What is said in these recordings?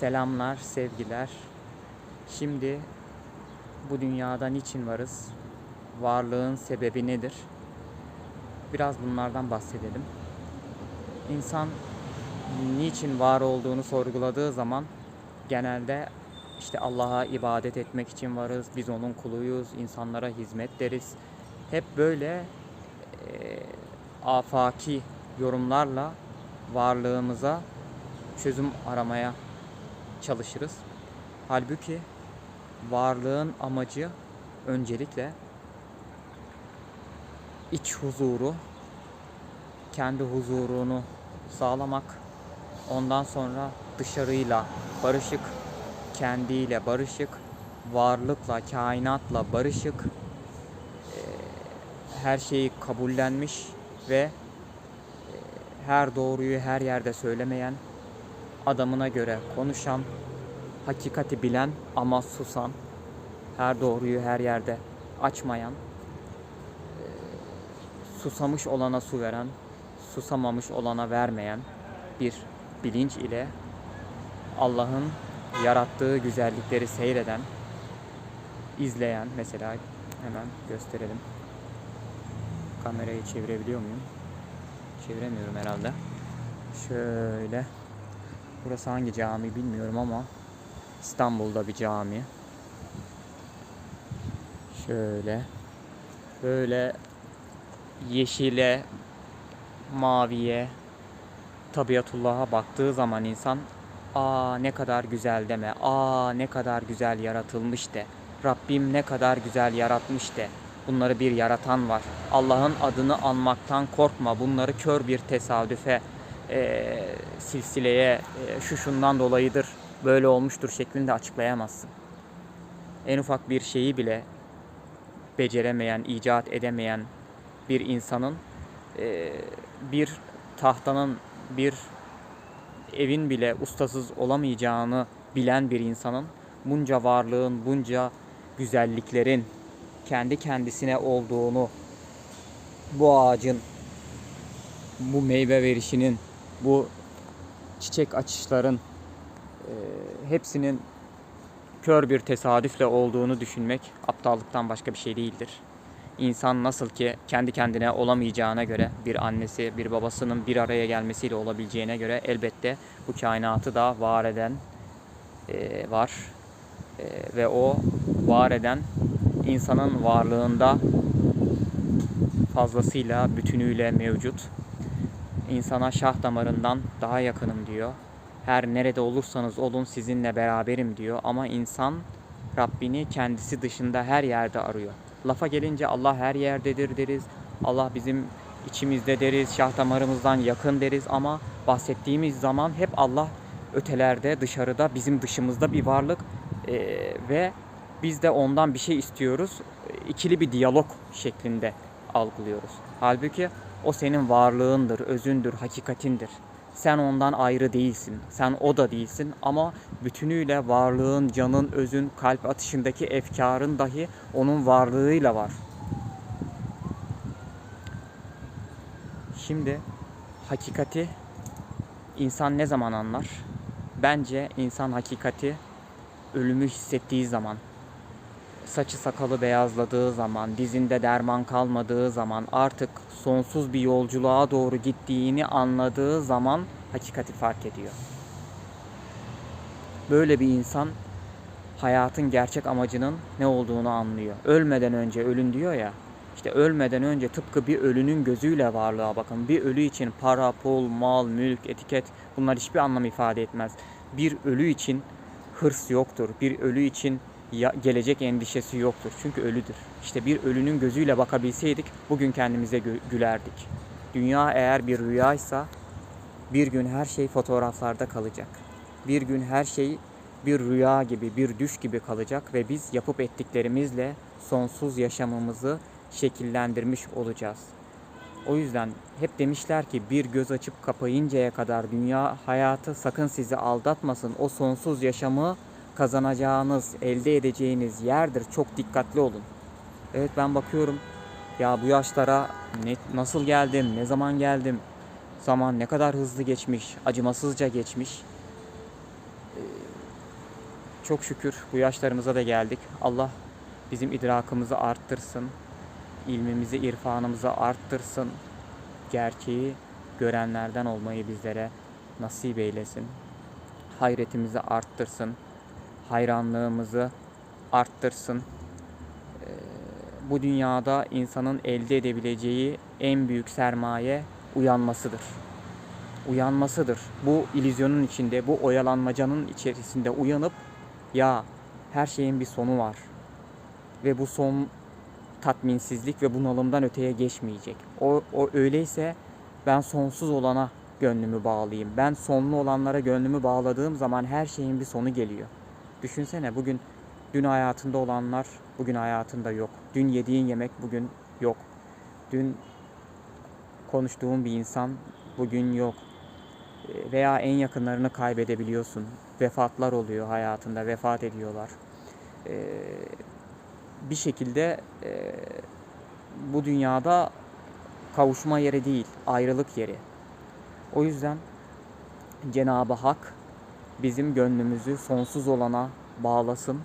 Selamlar, sevgiler. Şimdi bu dünyada niçin varız? Varlığın sebebi nedir? Biraz bunlardan bahsedelim. İnsan niçin var olduğunu sorguladığı zaman genelde işte Allah'a ibadet etmek için varız, biz onun kuluyuz, insanlara hizmet deriz. Hep böyle e, afaki yorumlarla varlığımıza çözüm aramaya çalışırız. Halbuki varlığın amacı öncelikle iç huzuru, kendi huzurunu sağlamak, ondan sonra dışarıyla barışık, kendiyle barışık, varlıkla, kainatla barışık, her şeyi kabullenmiş ve her doğruyu her yerde söylemeyen, adamına göre konuşan, hakikati bilen ama susan, her doğruyu her yerde açmayan, eee, susamış olana su veren, susamamış olana vermeyen bir bilinç ile Allah'ın yarattığı güzellikleri seyreden, izleyen mesela hemen gösterelim. Kamerayı çevirebiliyor muyum? Çeviremiyorum herhalde. Şöyle. Burası hangi cami bilmiyorum ama İstanbul'da bir cami. Şöyle. Böyle yeşile, maviye, tabiatullah'a baktığı zaman insan aa ne kadar güzel deme, aa ne kadar güzel yaratılmış de, Rabbim ne kadar güzel yaratmış de. Bunları bir yaratan var. Allah'ın adını anmaktan korkma. Bunları kör bir tesadüfe, eee, silsileye, eee, şu şundan dolayıdır, böyle olmuştur şeklinde açıklayamazsın. En ufak bir şeyi bile beceremeyen, icat edemeyen bir insanın eee, bir tahtanın, bir evin bile ustasız olamayacağını bilen bir insanın bunca varlığın, bunca güzelliklerin kendi kendisine olduğunu, bu ağacın, bu meyve verişinin, bu çiçek açışların eee, hepsinin kör bir tesadüfle olduğunu düşünmek aptallıktan başka bir şey değildir. İnsan nasıl ki kendi kendine olamayacağına göre bir annesi, bir babasının bir araya gelmesiyle olabileceğine göre elbette bu kainatı da var eden eee, var. Eee, ve o var eden insanın varlığında fazlasıyla bütünüyle mevcut. İnsana şah damarından daha yakınım diyor. Her nerede olursanız olun sizinle beraberim diyor. Ama insan Rabbini kendisi dışında her yerde arıyor. Lafa gelince Allah her yerdedir deriz. Allah bizim içimizde deriz. Şah damarımızdan yakın deriz. Ama bahsettiğimiz zaman hep Allah ötelerde, dışarıda, bizim dışımızda bir varlık. Ee, ve biz de ondan bir şey istiyoruz. İkili bir diyalog şeklinde algılıyoruz. Halbuki o senin varlığındır, özündür, hakikatindir. Sen ondan ayrı değilsin. Sen o da değilsin ama bütünüyle varlığın, canın, özün, kalp atışındaki efkarın dahi onun varlığıyla var. Şimdi hakikati insan ne zaman anlar? Bence insan hakikati ölümü hissettiği zaman, saçı sakalı beyazladığı zaman, dizinde derman kalmadığı zaman, artık sonsuz bir yolculuğa doğru gittiğini anladığı zaman hakikati fark ediyor. Böyle bir insan hayatın gerçek amacının ne olduğunu anlıyor. Ölmeden önce ölün diyor ya. İşte ölmeden önce tıpkı bir ölünün gözüyle varlığa bakın. Bir ölü için para, pul, mal, mülk, etiket bunlar hiçbir anlam ifade etmez. Bir ölü için hırs yoktur. Bir ölü için ya- gelecek endişesi yoktur. Çünkü ölüdür. İşte bir ölünün gözüyle bakabilseydik bugün kendimize gü- gülerdik. Dünya eğer bir rüyaysa bir gün her şey fotoğraflarda kalacak. Bir gün her şey bir rüya gibi, bir düş gibi kalacak ve biz yapıp ettiklerimizle sonsuz yaşamımızı şekillendirmiş olacağız. O yüzden hep demişler ki bir göz açıp kapayıncaya kadar dünya hayatı sakın sizi aldatmasın. O sonsuz yaşamı kazanacağınız, elde edeceğiniz yerdir. Çok dikkatli olun. Evet ben bakıyorum ya bu yaşlara ne, nasıl geldim, ne zaman geldim, zaman ne kadar hızlı geçmiş, acımasızca geçmiş. Ee, çok şükür bu yaşlarımıza da geldik. Allah bizim idrakımızı arttırsın. ilmimizi, irfanımızı arttırsın. Gerçeği görenlerden olmayı bizlere nasip eylesin. Hayretimizi arttırsın. Hayranlığımızı arttırsın. Ee, bu dünyada insanın elde edebileceği en büyük sermaye uyanmasıdır. Uyanmasıdır. Bu illüzyonun içinde, bu oyalanmacanın içerisinde uyanıp ya her şeyin bir sonu var ve bu son tatminsizlik ve bunalımdan öteye geçmeyecek. O, o öyleyse ben sonsuz olana gönlümü bağlayayım. Ben sonlu olanlara gönlümü bağladığım zaman her şeyin bir sonu geliyor. Düşünsene bugün dün hayatında olanlar bugün hayatında yok. Dün yediğin yemek bugün yok. Dün konuştuğun bir insan bugün yok. Veya en yakınlarını kaybedebiliyorsun. Vefatlar oluyor hayatında, vefat ediyorlar. E, Bir şekilde e, bu dünyada kavuşma yeri değil, ayrılık yeri. O yüzden Cenab-ı Hak bizim gönlümüzü sonsuz olana bağlasın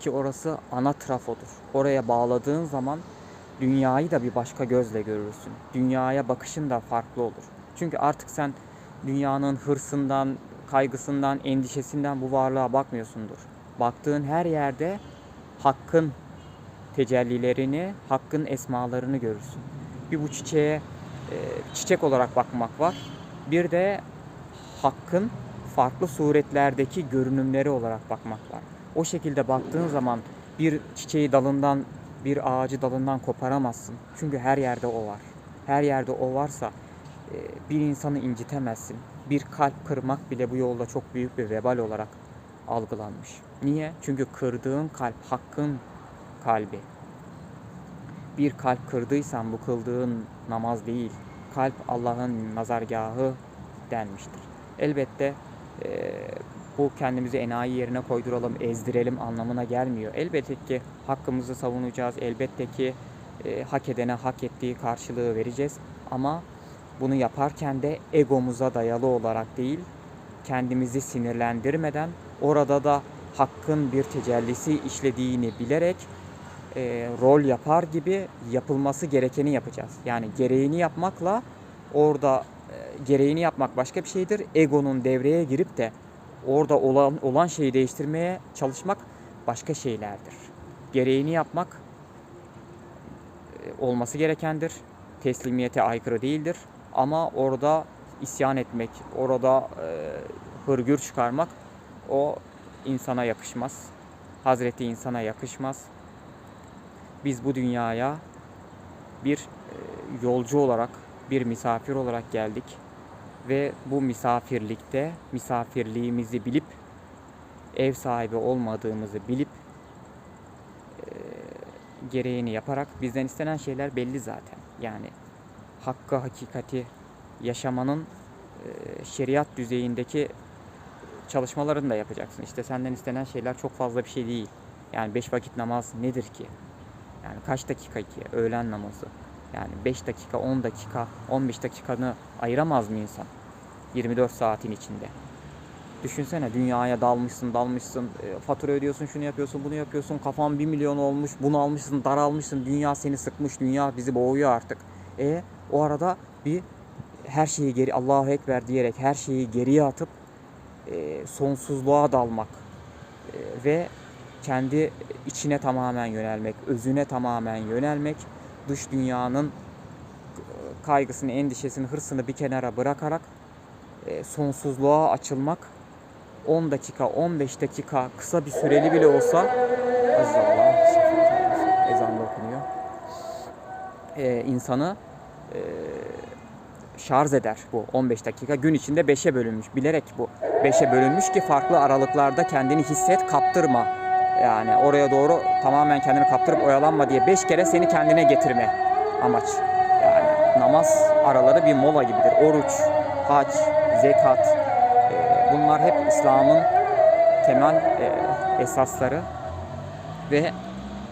ki orası ana trafodur. Oraya bağladığın zaman dünyayı da bir başka gözle görürsün. Dünyaya bakışın da farklı olur. Çünkü artık sen dünyanın hırsından, kaygısından, endişesinden bu varlığa bakmıyorsundur. Baktığın her yerde hakkın tecellilerini, hakkın esmalarını görürsün. Bir bu çiçeğe e, çiçek olarak bakmak var. Bir de hakkın farklı suretlerdeki görünümleri olarak bakmak var. O şekilde baktığın zaman bir çiçeği dalından, bir ağacı dalından koparamazsın. Çünkü her yerde o var. Her yerde o varsa e, bir insanı incitemezsin. Bir kalp kırmak bile bu yolda çok büyük bir vebal olarak algılanmış. Niye? Çünkü kırdığın kalp hakkın kalbi. Bir kalp kırdıysan bu kıldığın namaz değil. Kalp Allah'ın nazargahı denmiştir. Elbette e, bu kendimizi enayi yerine koyduralım, ezdirelim anlamına gelmiyor. Elbette ki hakkımızı savunacağız. Elbette ki e, hak edene hak ettiği karşılığı vereceğiz. Ama bunu yaparken de egomuza dayalı olarak değil, kendimizi sinirlendirmeden orada da hakkın bir tecellisi işlediğini bilerek e, rol yapar gibi yapılması gerekeni yapacağız. Yani gereğini yapmakla orada gereğini yapmak başka bir şeydir. Egonun devreye girip de orada olan olan şeyi değiştirmeye çalışmak başka şeylerdir. Gereğini yapmak e, olması gerekendir. Teslimiyete aykırı değildir. Ama orada isyan etmek, orada e, hırgür çıkarmak o insana yakışmaz. Hazreti insana yakışmaz. Biz bu dünyaya bir e, yolcu olarak, bir misafir olarak geldik ve bu misafirlikte misafirliğimizi bilip ev sahibi olmadığımızı bilip e, gereğini yaparak bizden istenen şeyler belli zaten. Yani hakkı hakikati yaşamanın e, şeriat düzeyindeki çalışmalarını da yapacaksın. İşte senden istenen şeyler çok fazla bir şey değil. Yani beş vakit namaz nedir ki? Yani kaç dakika ki öğlen namazı? Yani 5 dakika, 10 dakika, 15 dakikanı ayıramaz mı insan? 24 saatin içinde. Düşünsene dünyaya dalmışsın, dalmışsın, e, fatura ödüyorsun, şunu yapıyorsun, bunu yapıyorsun, kafan 1 milyon olmuş, bunu almışsın, daralmışsın, dünya seni sıkmış, dünya bizi boğuyor artık. E o arada bir her şeyi geri Allahu Ekber diyerek her şeyi geriye atıp e, sonsuzluğa dalmak e, ve kendi içine tamamen yönelmek, özüne tamamen yönelmek, dış dünyanın e, kaygısını, endişesini, hırsını bir kenara bırakarak e, sonsuzluğa açılmak 10 dakika, 15 dakika kısa bir süreli bile olsa Aziz ezan da okunuyor. E, insanı e, şarj eder bu 15 dakika. Gün içinde 5'e bölünmüş. Bilerek bu 5'e bölünmüş ki farklı aralıklarda kendini hisset, kaptırma. Yani oraya doğru tamamen kendini kaptırıp oyalanma diye 5 kere seni kendine getirme amaç. Yani namaz araları bir mola gibidir. Oruç, hac, zekat e, bunlar hep İslam'ın temel e, esasları ve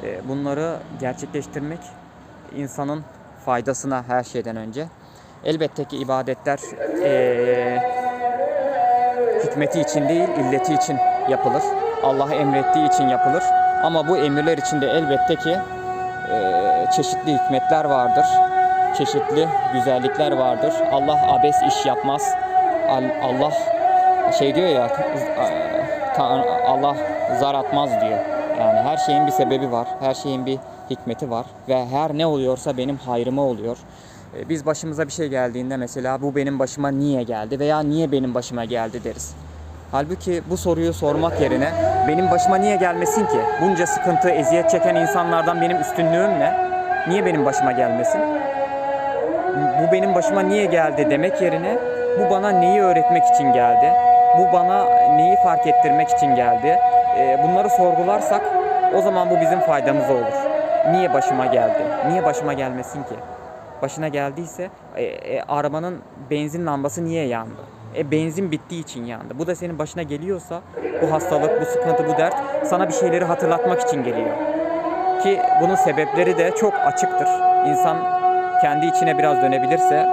e, bunları gerçekleştirmek insanın faydasına her şeyden önce. Elbette ki ibadetler e, hikmeti için değil, illeti için yapılır. Allah emrettiği için yapılır. Ama bu emirler içinde elbette ki e, çeşitli hikmetler vardır. Çeşitli güzellikler vardır. Allah abes iş yapmaz. Al- Allah şey diyor ya ta- Allah zar atmaz diyor. Yani her şeyin bir sebebi var. Her şeyin bir hikmeti var ve her ne oluyorsa benim hayrıma oluyor. E, Biz başımıza bir şey geldiğinde mesela bu benim başıma niye geldi veya niye benim başıma geldi deriz. Halbuki bu soruyu sormak yerine benim başıma niye gelmesin ki? Bunca sıkıntı, eziyet çeken insanlardan benim üstünlüğüm ne? Niye benim başıma gelmesin? Bu benim başıma niye geldi demek yerine bu bana neyi öğretmek için geldi? Bu bana neyi fark ettirmek için geldi? Ee, bunları sorgularsak o zaman bu bizim faydamıza olur. Niye başıma geldi? Niye başıma gelmesin ki? Başına geldiyse e, e, arabanın benzin lambası niye yandı? E benzin bittiği için yandı. Bu da senin başına geliyorsa bu hastalık, bu sıkıntı, bu dert sana bir şeyleri hatırlatmak için geliyor. Ki bunun sebepleri de çok açıktır. İnsan kendi içine biraz dönebilirse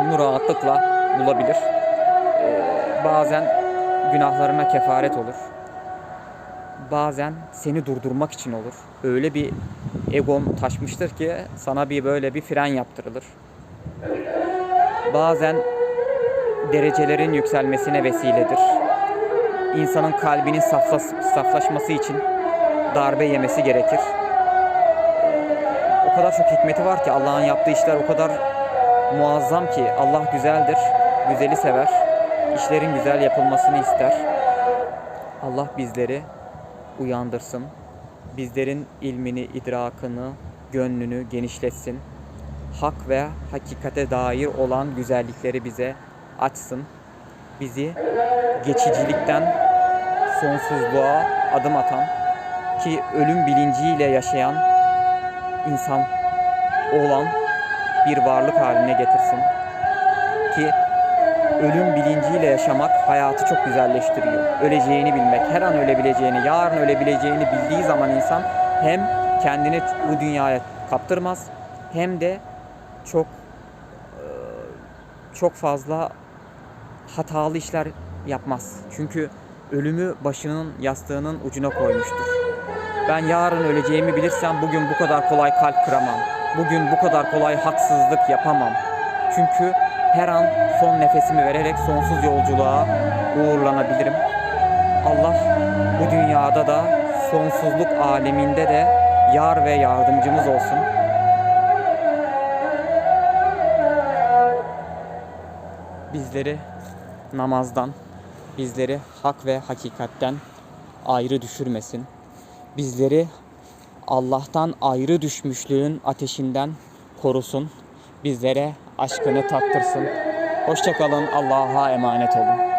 bunu rahatlıkla bulabilir. Ee, bazen günahlarına kefaret olur. Bazen seni durdurmak için olur. Öyle bir egon taşmıştır ki sana bir böyle bir fren yaptırılır. Bazen derecelerin yükselmesine vesiledir. İnsanın kalbinin saflas- saflaşması için darbe yemesi gerekir. O kadar çok hikmeti var ki Allah'ın yaptığı işler o kadar muazzam ki Allah güzeldir, güzeli sever. İşlerin güzel yapılmasını ister. Allah bizleri uyandırsın. Bizlerin ilmini, idrakını, gönlünü genişletsin. Hak ve hakikate dair olan güzellikleri bize açsın. Bizi geçicilikten sonsuzluğa adım atan ki ölüm bilinciyle yaşayan insan olan bir varlık haline getirsin. Ki ölüm bilinciyle yaşamak hayatı çok güzelleştiriyor. Öleceğini bilmek, her an ölebileceğini, yarın ölebileceğini bildiği zaman insan hem kendini bu dünyaya kaptırmaz hem de çok eee, çok fazla hatalı işler yapmaz. Çünkü ölümü başının yastığının ucuna koymuştur. Ben yarın öleceğimi bilirsem bugün bu kadar kolay kalp kıramam. Bugün bu kadar kolay haksızlık yapamam. Çünkü her an son nefesimi vererek sonsuz yolculuğa uğurlanabilirim. Allah bu dünyada da sonsuzluk aleminde de yar ve yardımcımız olsun. Bizleri namazdan, bizleri hak ve hakikatten ayrı düşürmesin. Bizleri Allah'tan ayrı düşmüşlüğün ateşinden korusun. Bizlere aşkını tattırsın. Hoşçakalın. Allah'a emanet olun.